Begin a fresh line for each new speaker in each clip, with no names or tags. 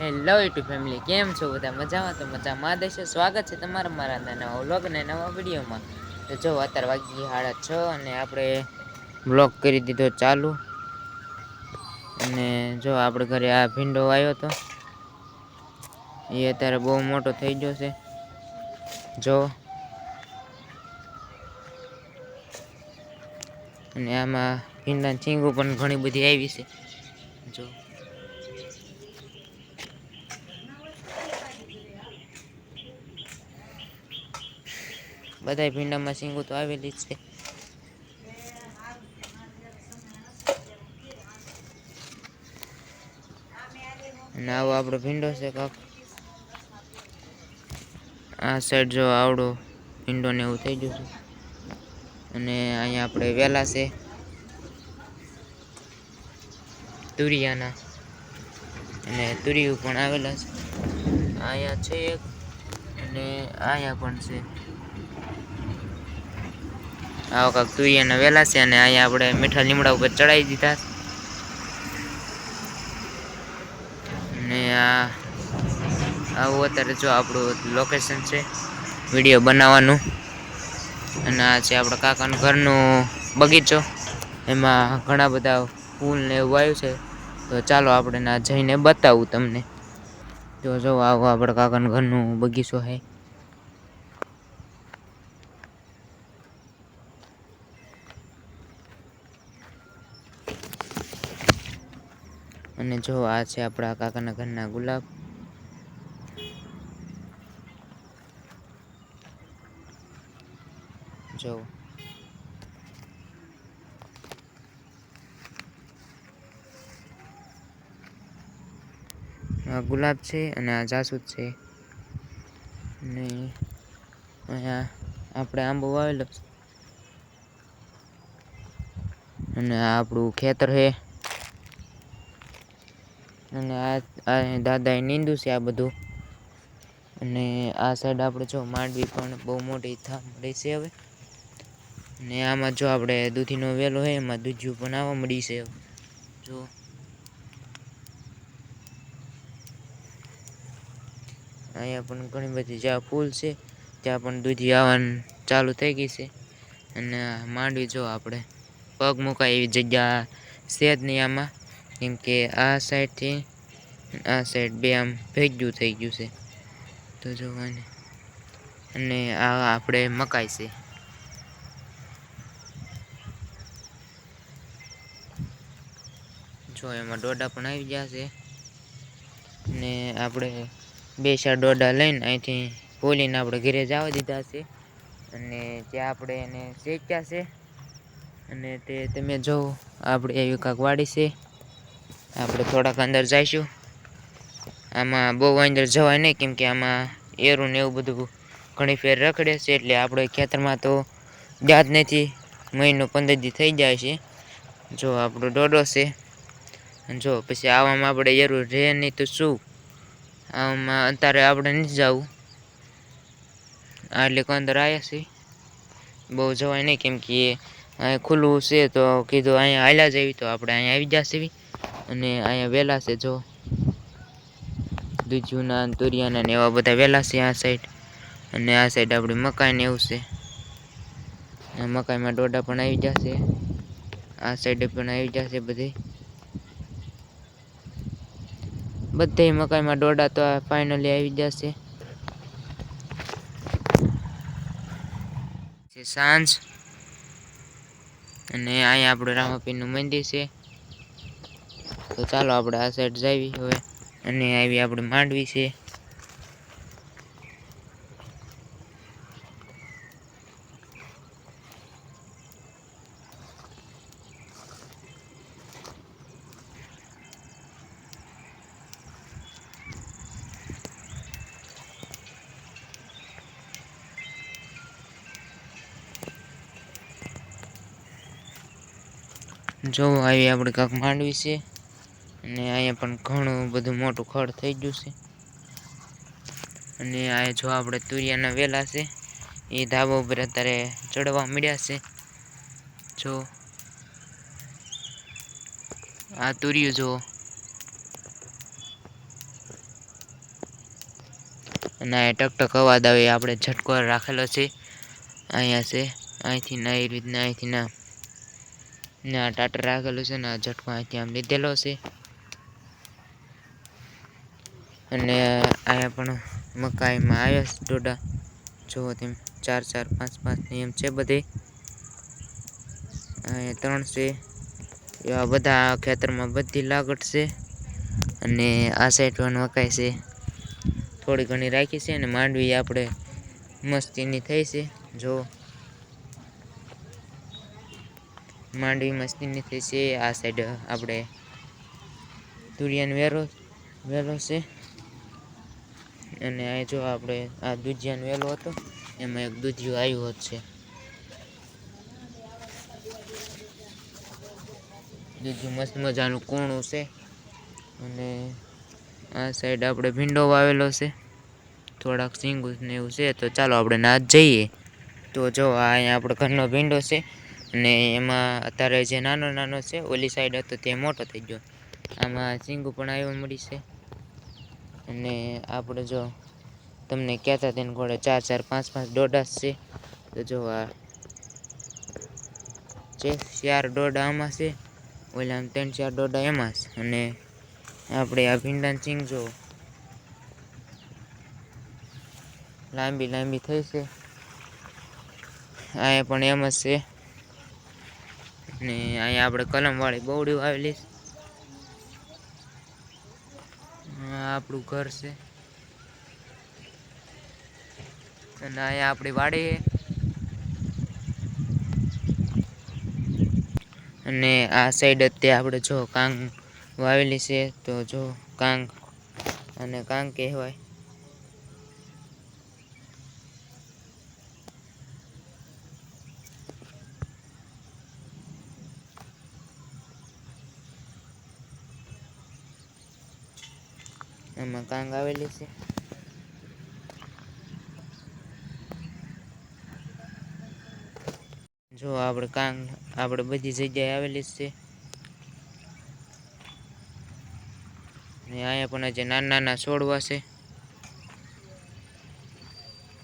Hello YouTube family કેમ છો બધા? મજામાં? તો મજામાં દેશે સ્વાગત છે તમારા મારા નવા વ્લોગ અને નવા વિડીયોમાં. તો જો, અત્યારે વાગી સાડા છ અને આપણે બ્લોક કરી દીધો ચાલુ. અને જો, આપણે ઘરે આ ભીંડો આવ્યો હતો એ અત્યારે બહુ મોટો થઈ ગયો છે. જો. અને આમાં ભીંડા ચીંગો પણ ઘણી બધી આવી છે. જો. બધા ભીંડામાં સિંગો તો આવેલી જ છે. અને આવો આપડો ભીંડો છે કાક. આ સાઈડ જો આવડો ભીંડો ને એવું થઈ ગયું છે. અને અહીંયા આપણે વેલા છે. તુરિયાના. અને તુરિયું પણ આવેલા છે. અહીંયા છે એક અને અહીંયા પણ છે. આવો તુઈ અને વેલા છે અને અહીંયા આપણે મીઠા લીમડા ઉપર ચડાવી દીધા. ને આ આવું અત્યારે જો આપણું લોકેશન છે વીડિયો બનાવવાનું. અને આ છે આપણા કાકાનું ઘરનું બગીચો. એમાં ઘણા બધા ફૂલ ને એવું આવ્યું છે. તો ચાલો આપણે જઈને બતાવું તમને. જો જો, આવો આપણા કાકાના ઘરનું બગીચો છે. અને જો આ છે આપણા કાકાના ઘરના ગુલાબ. જો. આ ગુલાબ છે અને આ જાસૂદ છે. અને અહીંયા આપણે આંબો વાવેલો અને આ આપણું ખેતર છે. અને આ દાદા એ નીંદું છે આ બધું. અને આ સાઈડ આપણે જો માંડવી પણ બહુ મોટી થવા મળી છે હવે. ને આમાં જો આપણે દૂધીનો વેલો હોય એમાં દૂધિયું પણ આવવા મળી છે જો. અહીંયા પણ ઘણી બધી જ્યાં ફૂલ છે, ત્યાં પણ દૂધી આવવાનું ચાલુ થઈ ગઈ છે. અને માંડવી જો આપણે પગ મુકાય એવી જગ્યા છે નહીં આમાં. કેમ કે આ સાઈડથી, આ સાઈડ બે આમ ભેગ્યું થઈ ગયું છે. તો જોવાની. અને આ આપણે મકાઈ છે. જો એમાં ડોડા પણ આવી ગયા છે. ને આપણે બે ચાર ડોડા લઈને અહીંથી બોલીને આપણે ઘરે જવા દીધા છે. અને ત્યાં આપણે એને શેક્યા છે. અને તે તમે જો આપણે એવી કાંક વાડી છે. આપણે થોડાક અંદર જઈશું. આમાં બહુ અંદર જવાય નહીં, કેમ કે આમાં એરું ને એવું બધું ઘણી ફેર રખડે છે, એટલે આપણે ખેતરમાં તો જાત નથી, મહિનો પંદર દી થઈ જાય છે. જો આપણો ડોડો છે, જો પછી આવામાં આપણે એરું રહે નહીં તો શું? આમાં અત્યારે આપણે નથી જવું. એટલે અંદર આવ્યા છે. બહુ જવાય નહીં, કેમ કે ખુલ્લું છે, તો કીધું અહીંયા હાલ્યા જવી તો આપણે અહીંયા આવી જશે. અને અહીંયા વેલા છે, જો. દૂધીના તુરિયાના ને એવા બધા વેલા છે આ સાઈડ અને આ સાઈડ આપણી મકાઈ ને એવું છે. મકાઈમાં ડોડા પણ આવી જશે. આ સાઈડે પણ આવી જશે બધી. બધે મકાઈમાં ડોડા તો ફાઇનલી આવી જશે. સાંજ. અને અહીંયા આપણું રામાપીરનું મંદિર છે. તો ચાલો આપણે આ સાઈડ જઈએ હવે. અને આવી આપણે માંડવી છે. જો, આવી આપણે કાંક માંડવી છે. અને અહીંયા પણ ઘણું બધું મોટું ખડ થઈ ગયું છે. અને આ જો આપણે તુરિયાના વેલા છે, એ ધાબા ઉપર અત્યારે ચડવા મળ્યા છે. જો આ તુરિયું જો અને આ ટકટક અવાજ આવે આપણે ઝટકો રાખેલો છે. અહીંયા છે, અહીંથી ના એ રીતના અહીંથી ના ના ટાટર રાખેલું છે ને આ ઝટકો અહીંથી આમ લીધેલો છે. અને અહીંયા પણ મકાઈમાં આવ્યા છે ડોડા જુઓ તેમ ચાર ચાર, પાંચ પાંચ નિયમ છે બધે. અહીંયા ત્રણ છે. એવા બધા ખેતરમાં બધી લાગટ છે અને આ સાઈડ પણ મકાઈ છે. થોડી ઘણી રાખી છે અને માંડવી આપણે મસ્તીની થઈ છે. જો માંડવી મસ્તીની થઈ છે. આ સાઈડ આપણે તુરિયાનો વેરો વેરો છે. અને આ જો આપણે આ દૂધિયાનો વેલો હતો, એમાં એક દૂધિયું આવ્યું હોત છે. દૂધિયું મસ્ત મજાનું કૂણું છે. અને આ સાઈડ આપણે ભીંડો વાવેલો છે. થોડાક સિંગુસ ને એવું છે, તો ચાલો આપણે નાચ જઈએ. તો જો આ અહીંયા આપણે ઘરનો ભીંડો છે, અને એમાં અત્યારે જે નાનો નાનો છે, ઓલી સાઈડ હતો તે મોટો થઈ ગયો. આમાં સિંગુ પણ આવ્યો મળી છે. અને આપણે જો તમને કહેતા તેને ઘોડે ચાર ચાર, પાંચ પાંચ દોઢાસ છે. તો જો આ છે, ચાર દોઢા આમાં છે. ઓલા ત્રણ, ચાર દોઢા એમાં છે. અને આપણે આ ભીંડાન સિંગ જો લાંબી લાંબી થઈ છે. અહીંયા પણ એમ જ છે. ને અહીંયા આપણે કલમવાળી બહુડી આવેલી છે. આપણું ઘર છે. અને અહીંયા આપણી વાડી અને આ સાઈડ અત્યારે આપણે જો કાંગ વાવેલી છે, તો જો કાંગ અને કાંગ કહેવાય. એમાં કાંગ આવેલી છે. જો આપણે કાંગ આપણે બધી જગ્યાએ આવેલી છે. ને અહીંયા પણ જે નાના નાના છોડવા છે.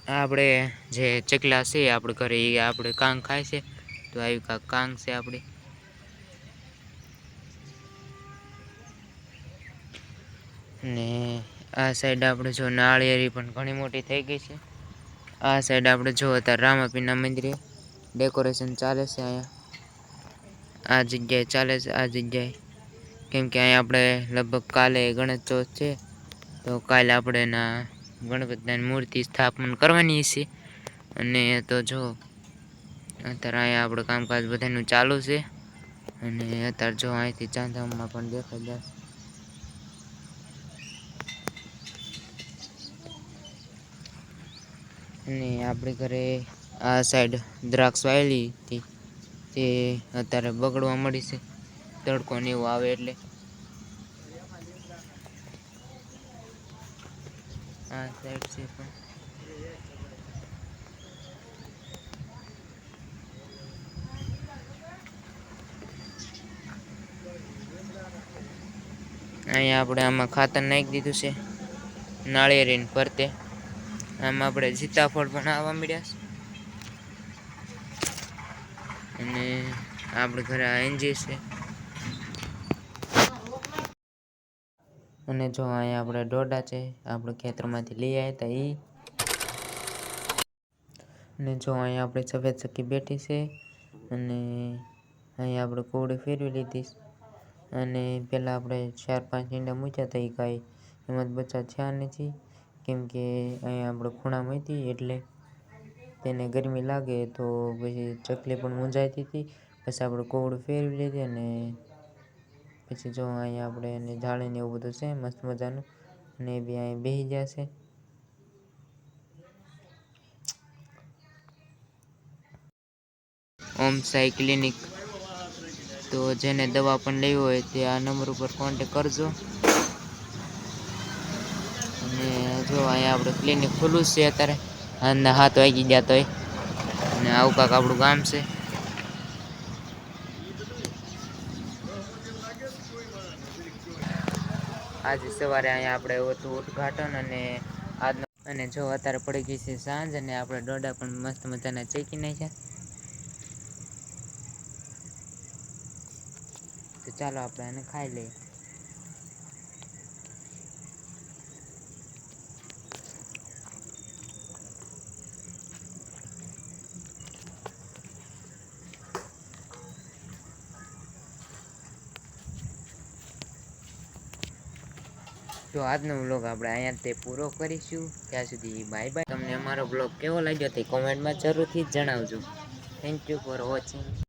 આપણે જે ચકલા છે આપણે ઘરે, એ આપણે કાંગ ખાય છે. તો આવી કાંગ છે આપણી ને આ સાઈડ આપણે જો નાળિયેરી પણ ઘણી મોટી થઈ ગઈ છે. આ સાઈડ આપણે જો અત્યારે રામાપીરના મંદિરે ડેકોરેશન ચાલે છે અહીંયા. આ જગ્યાએ ચાલે છે, આ જગ્યાએ. કેમ કે અહીંયા આપણે લગભગ કાલે ગણેશ ચોથ છે, તો કાલે આપણે એના ગણપતિની મૂર્તિ સ્થાપન કરવાની છે. અને તો જો અત્યારે અહીંયા આપણે કામકાજ બધાનું ચાલુ છે. અને અત્યારે જો અહીંથી ચાંદામાં પણ દેખાઈ જશે. અને આપણે ઘરે આ સાઈડ દ્રાક્ષ વાયેલી હતી. તે અત્યારે બગડવા મળી છે. તડકો ને એવું આવે એટલે. આ સાઈડ છે અહીંયા આપણે આમાં ખાતર નાખી દીધું છે. નાળિયેરીને ફરતે આમાં આપણે સીતાફળ પણ આવવા મળ્યા અને આપણે ઘરે આ એનજી છે. અને જો અહીંયા આપણે ડોડા છે, આપણે ખેતરમાંથી લઈ આવ્યા હતા એ અને જો અહીંયા આપણે સફેદ સખી બેઠી છે, અને અહીંયા આપણે કોડી ફેરવી લીધી અને પહેલાં આપણે ચાર પાંચ ઈંડા મૂક્યા હતા એ કાંઈ. એમાં બચ્ચા થયા નથી. કેમ કે અહીંયા આપણે ખૂણામાં હતી એટલે તેને ગરમી લાગે તો પછી ચકલી પણ મૂંઝાતી હતી. પછી આપણે કોવડું ફેરવી લીધી અને પછી જો અહીંયા આપણે એને જાળીને એવું બધું છે, મસ્ત મજાનું. અને એ બી અહીં બેસી ગયા છે. ઓમ સાઈ ક્લિનિક. તો જેને દવા પણ લેવી હોય તે આ નંબર ઉપર કોન્ટેક કરજો. અને જો અહીંયા આપણે ક્લિનિક ખુલ્લું છે અત્યારે. આજના હાથ વાગી ગયા તોય. અને આવું કાંક આપણું ગામ છે. આજે સવારે અહીંયા આપણે હતું ઉદ્ઘાટન અને આજનો અને જો અત્યારે પડી ગઈ છે સાંજ અને આપણે ડોડા પણ મસ્ત મજાના ચેકી નાખ્યા. તો ચાલો આપણે એને ખાઈ લઈએ. તો આજનો બ્લોગ આપણે અહીંયા તે પૂરો કરીશું. ત્યાં સુધી બાય બાય તમને અમારો બ્લોગ કેવો લાગ્યો તે કોમેન્ટમાં જરૂરથી જણાવજો. Thank you for watching